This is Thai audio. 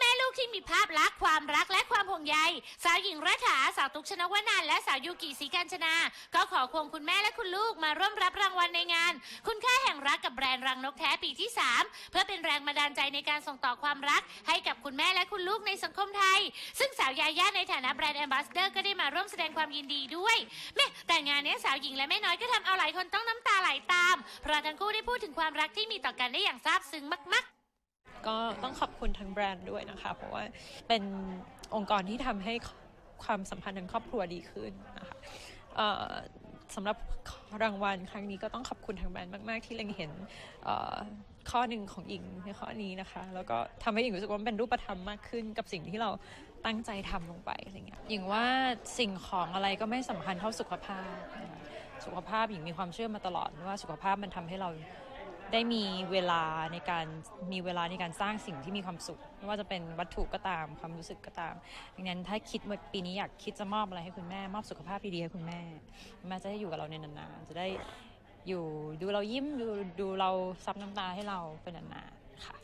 แม่ลูกที่มีภาพลักษณ์ความรักและความห่วงใย สาวหญิงรัฐาสาวตุกชนกวนันท์และสาวยูกิศรีกัญชนา ก็ขอควงคุณแม่และคุณลูกมาร่วมรับรางวัลในงาน คุณค่าแห่งรักกับแบรนด์รังนกแท้ปีที่ 3 เพื่อเป็นแรงบันดาลใจในการส่งต่อความรัก ให้กับคุณแม่และคุณลูกในสังคมไทย ซึ่งสาวยาย่าในฐานะแบรนด์แอมบาสเดอร์ก็ได้มาร่วมแสดงความยินดีด้วยแม่แต่งานนี้สาวหญิงและแม่น้อยก็ทำเอาหลายคนต้องน้ำตาไหลตาม เพราะทั้งคู่ได้พูดถึงความรักที่มีต่อกันได้อย่างซาบซึ้งมาก ๆ ก็ต้องขอบคุณทางแบรนด์ด้วยนะคะ เพราะว่าเป็นองค์กรที่ทำให้ความสัมพันธ์ทางครอบครัวดีขึ้นนะคะสำหรับรางวัลครั้งนี้ก็ต้องขอบคุณทางแบรนด์มาก ๆ ที่เล็งเห็นข้อหนึ่งของอิงในข้อนี้นะคะ แล้วก็ทำให้อิงรู้สึกว่ามันเป็นรูปธรรมมากขึ้นกับสิ่งที่เราตั้งใจทำลงไปอะไรเงี้ยอิงว่าสิ่งของอะไรก็ไม่สำคัญเท่าสุขภาพ สุขภาพอิงมีความเชื่อมาตลอดว่าสุขภาพมันทำให้เรา ได้มีเวลาในการมีเวลาในการสร้างสิ่งที่มีความสุข ไม่ว่าจะเป็นวัตถุก็ตามความรู้สึกก็ตาม ดังนั้นถ้าคิดว่าปีนี้อยากคิดจะมอบอะไรให้คุณแม่ มอบสุขภาพดีๆให้คุณแม่แม่จะได้อยู่กับเราในนานๆจะได้อยู่ดูเรายิ้มดูดูเราซับน้ำตาให้เราเป็นนานๆค่ะ